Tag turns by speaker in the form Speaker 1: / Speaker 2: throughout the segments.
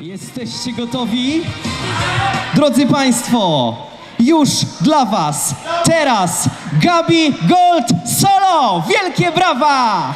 Speaker 1: Jesteście gotowi? Drodzy Państwo, już dla Was teraz Gabi Gold Solo! Wielkie brawa!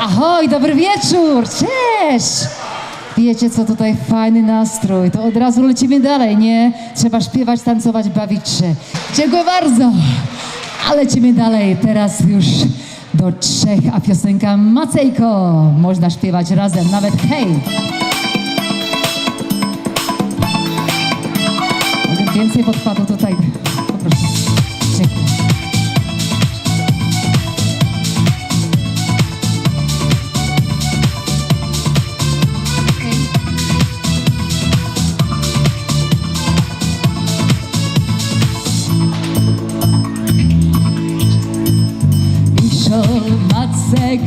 Speaker 2: Ahoj, dobry wieczór, cześć! Wiecie co, tutaj fajny nastrój, to od razu lecimy dalej, nie? Trzeba śpiewać, tancować, bawić się. Dziękuję bardzo! A lecimy dalej, teraz już do trzech, a piosenka Macejko. Można śpiewać razem, nawet hej! Więcej podkładu tutaj, poproszę. Dziękuję. Macek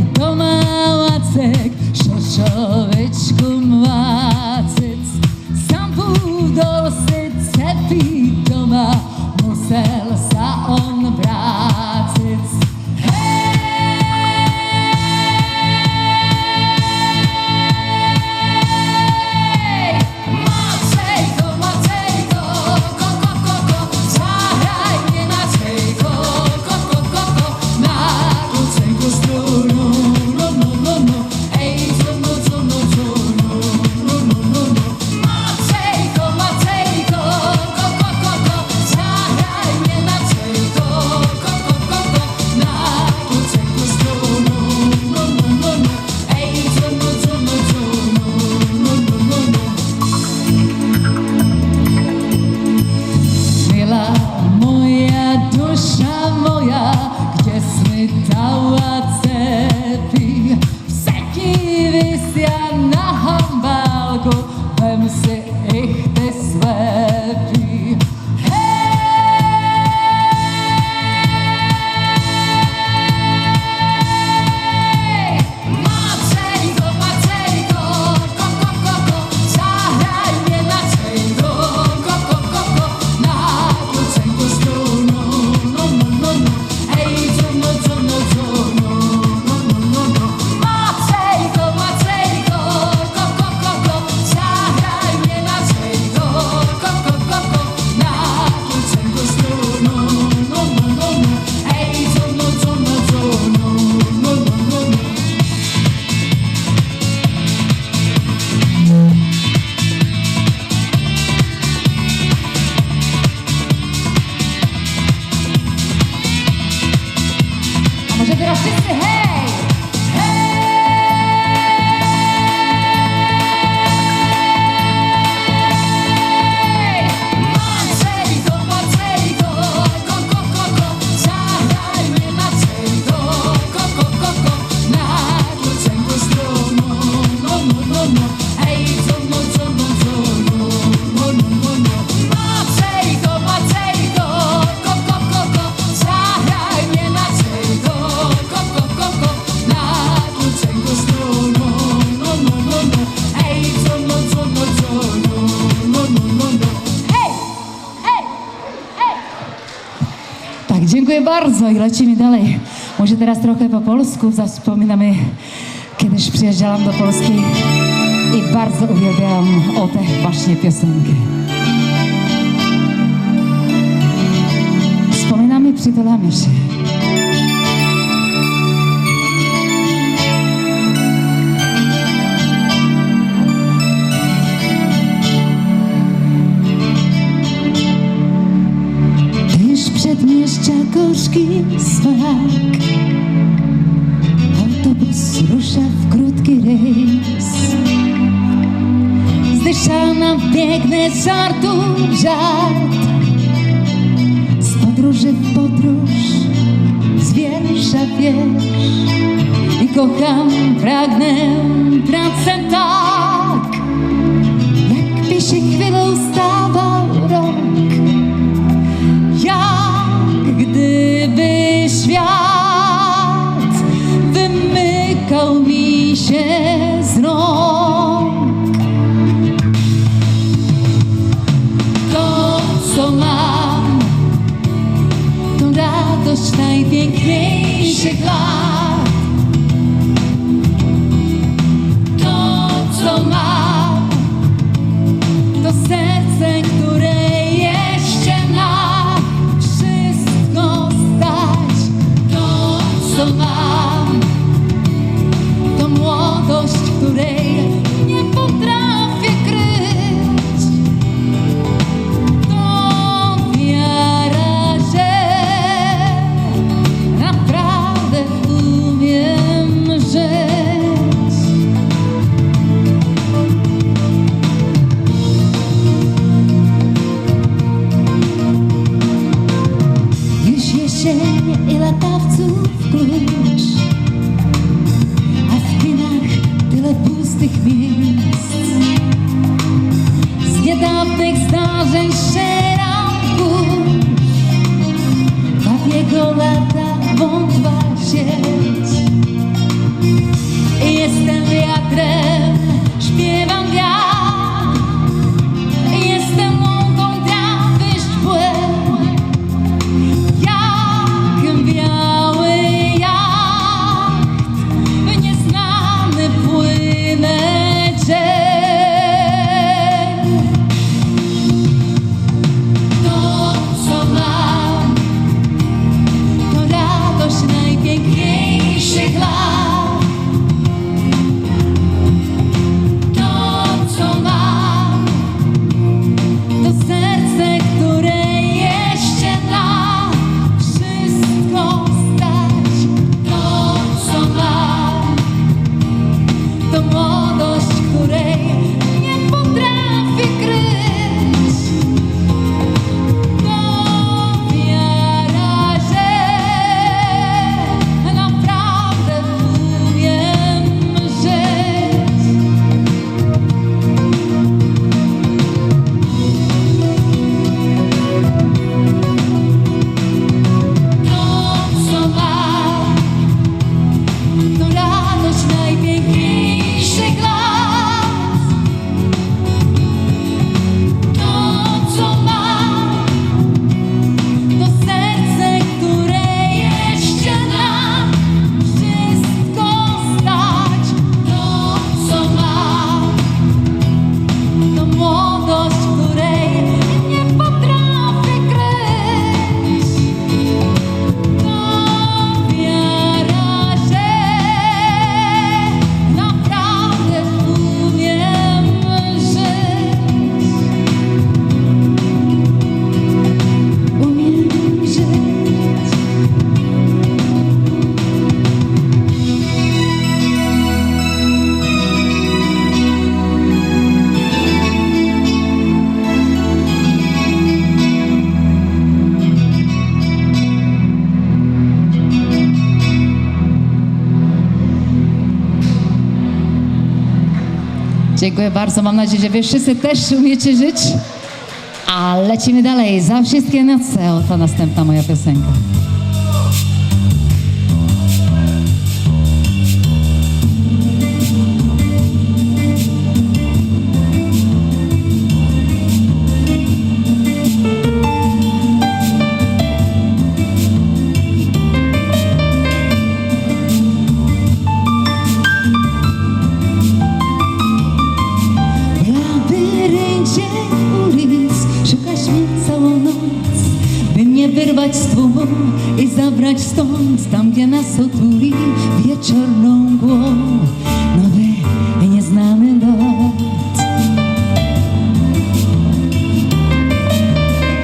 Speaker 2: bardzo i lecimy dalej. Może teraz trochę po polsku wspominamy, kiedyś przyjeżdżałam do Polski i bardzo uwielbiałam o tę właśnie piosenkę. Wspominamy, przytulamy się. Przedmieścia gorzki smak Autobus rusza w krótki rejs Zdyszana biegnę z żartu żart Z podróży w podróż, z wiersza wiersz. I kocham, pragnę, tracę tak Jakby się chwilę ustawał świat wymykał mi się z rąk. To, co mam, to radość najpiękniejszych lat. viver. Dziękuję bardzo. Mam nadzieję, że wy wszyscy też umiecie żyć. A lecimy dalej. Za wszystkie noce. Oto następna moja piosenka. I zabrać stąd, tam gdzie nas otuli wieczorną mgłą. Nowy nieznany lot.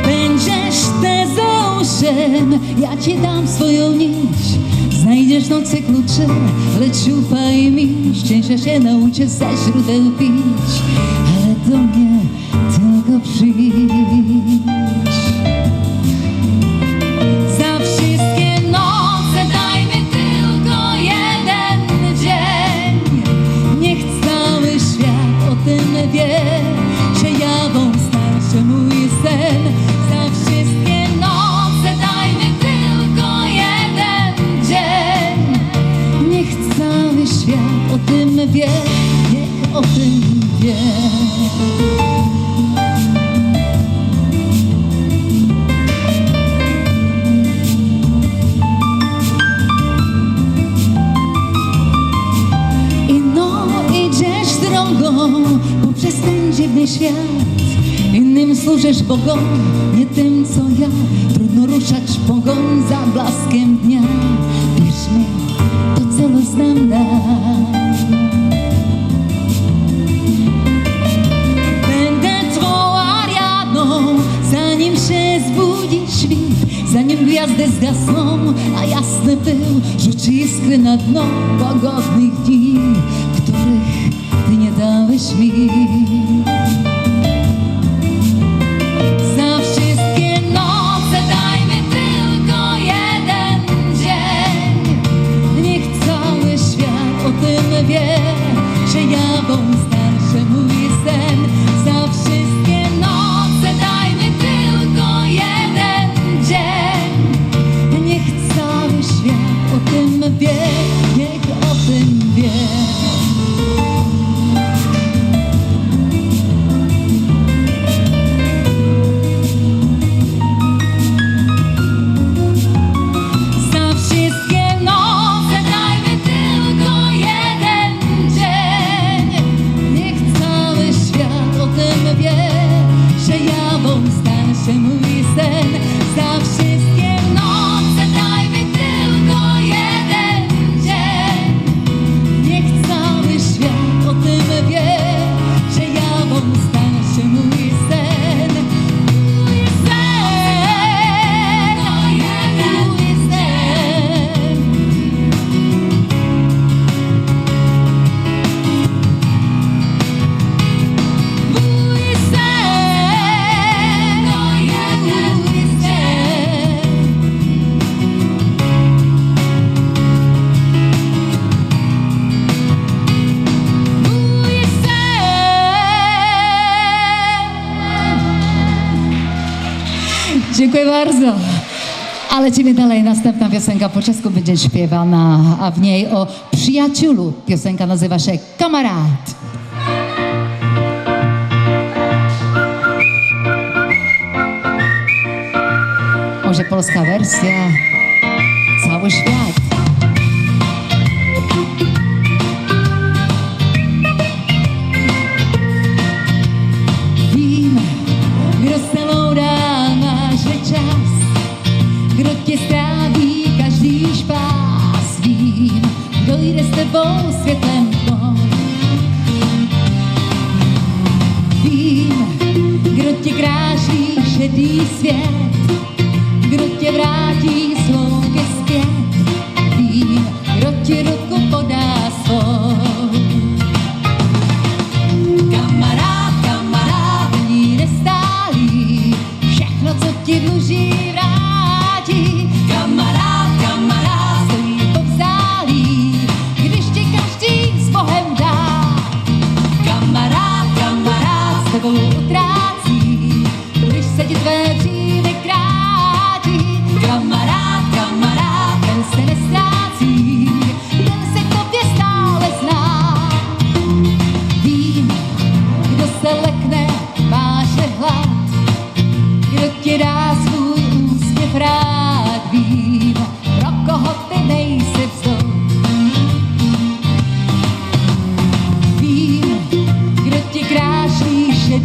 Speaker 2: Będziesz Tezeuszem, ja ci dam swoją nić. Znajdziesz nocy klucze, lecz ufaj mi, szczęścia się nauczę ze źródeł pić, ale do mnie tylko przyjdź. O tym wie, niech o tym wie. I no idziesz drogą poprzez ten dziwny świat. Innym służysz Bogom, nie tym co ja. Trudno ruszać pogoń za blaskiem dnia. Wierz mi, Będę twą Arianą, zanim się zbudzi świt Zanim gwiazdy zgasną, a jasny pył Rzuci iskry na dno pogodnych dni Których ty nie dałeś mi zawsze jawą, z naszym sen zawsze Ale lecimy dalej. Następna piosenka po czesku będzie śpiewana, a w niej o przyjacielu. Piosenka nazywa się Kamarad. Może polska wersja? Cały świat.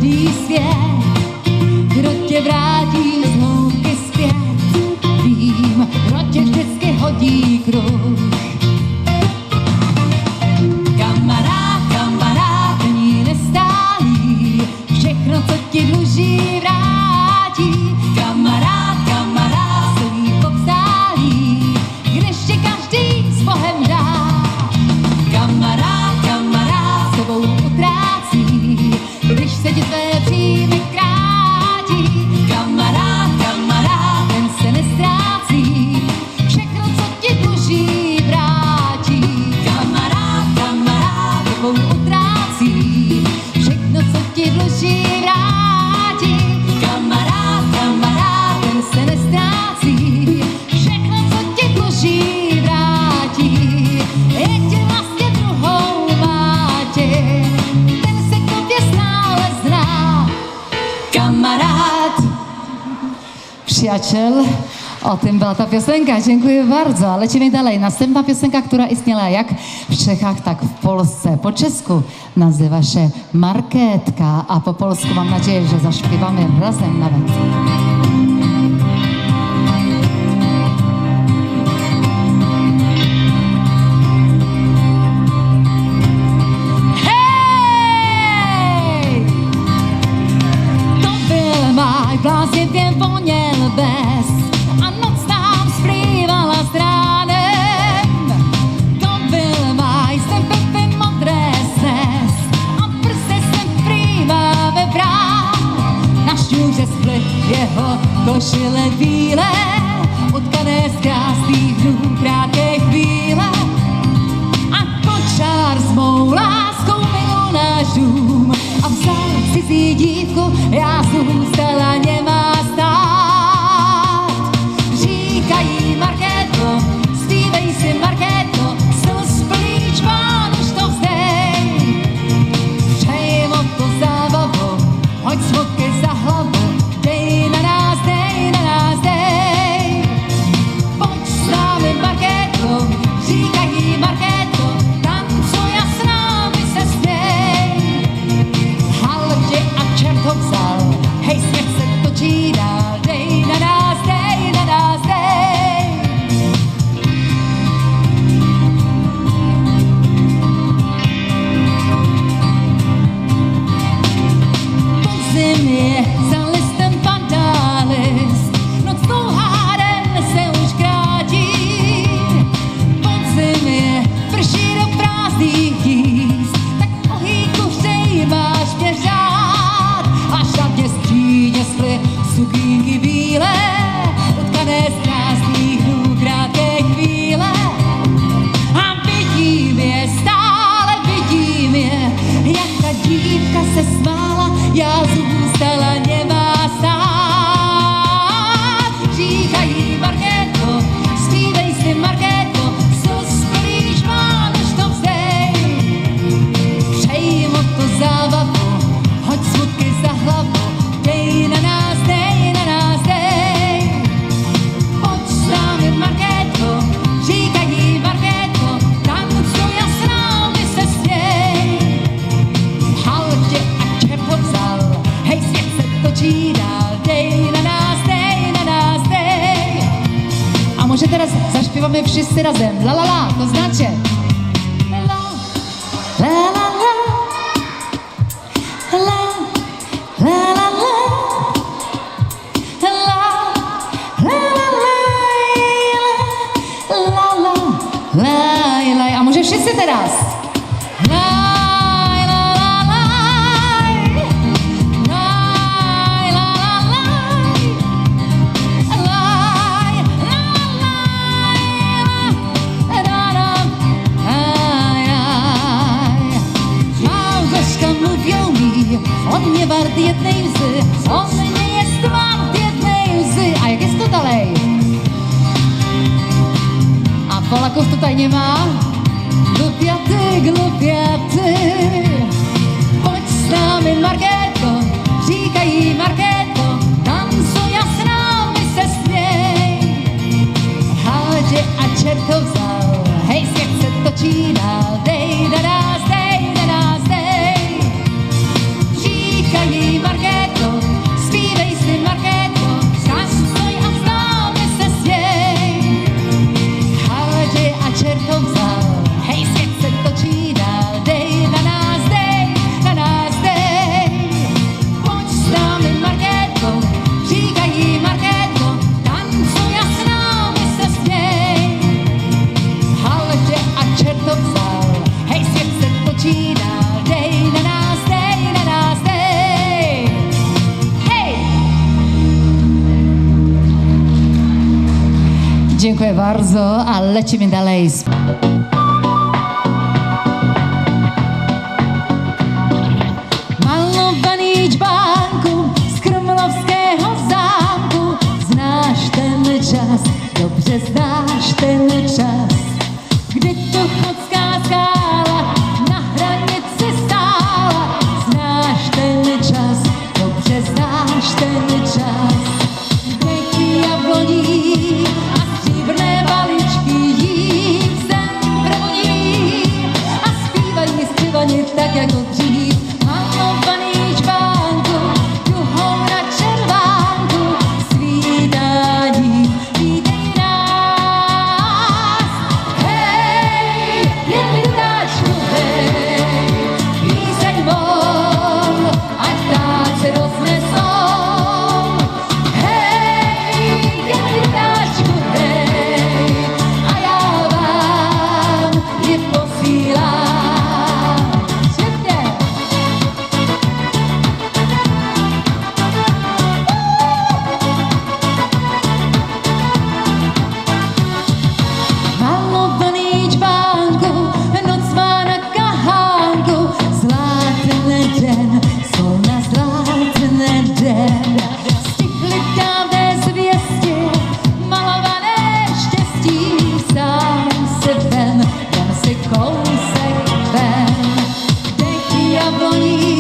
Speaker 2: Весь свет. przyjaciel. O tym była ta piosenka, dziękuję bardzo. Lecimy dalej. Następna piosenka, która istniała jak w Czechach, tak w Polsce. Po czesku nazywa się Marketka, a po polsku mam nadzieję, że zaśpiewamy razem nawet. Hello. Dziękuję bardzo, a lecimy dalej. Malowany idźbanku z kremlowskiego zamku Znasz ten czas, dobrze znasz ten czas Gdy to japonese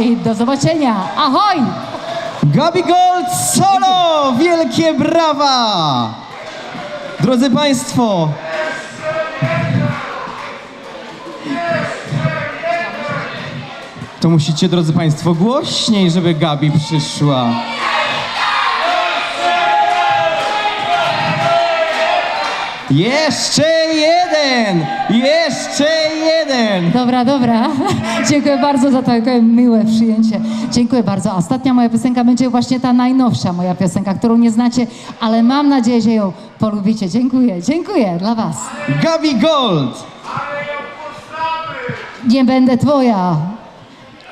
Speaker 2: i do zobaczenia. Ahoj!
Speaker 1: Gabi Gold solo! Wielkie brawa! Drodzy Państwo, to musicie, drodzy Państwo, głośniej, żeby Gabi przyszła. Jeszcze jeden! Jeszcze jeden.
Speaker 3: Dobra, dobra. Dziękuję bardzo za to miłe przyjęcie. Dziękuję bardzo. Ostatnia moja piosenka będzie właśnie ta najnowsza moja piosenka, którą nie znacie, ale mam nadzieję, że ją polubicie. Dziękuję, dziękuję dla was.
Speaker 1: Gabi Gold.
Speaker 3: Nie będę twoja.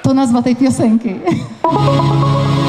Speaker 3: To nazwa tej piosenki.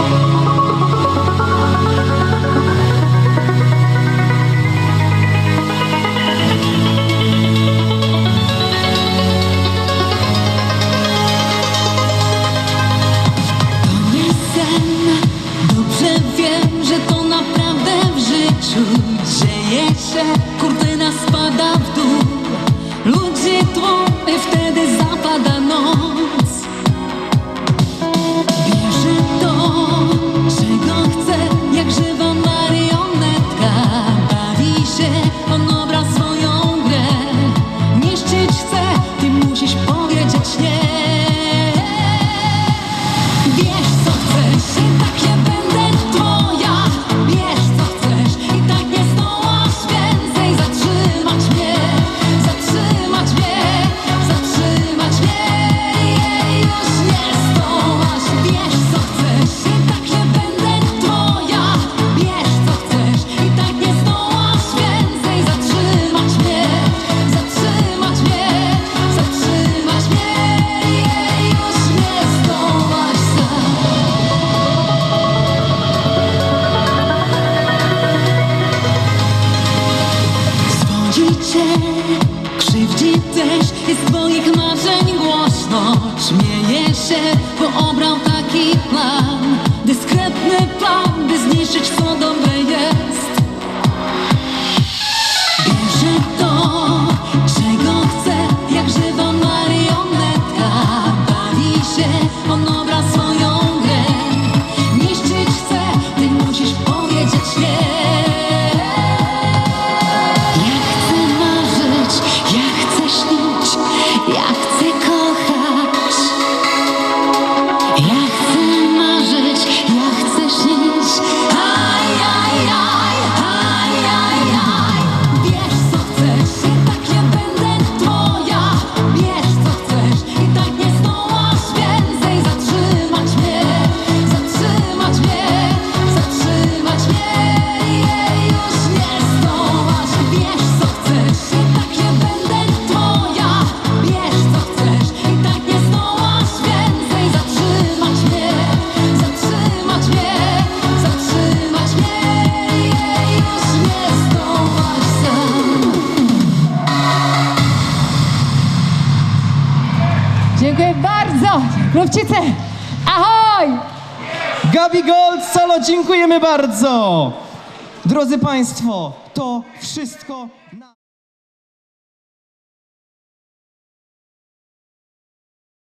Speaker 2: liczę Krzywdzi też i swoich marzeń głośno. Śmieje się, bo obrał taki plan. Dyskretny plan, by zniszczyć co dobre jest. Bierze to, czego chce, jak żywa marionetka. Bawi się
Speaker 1: dziękujemy bardzo. Drodzy Państwo, to wszystko. Na...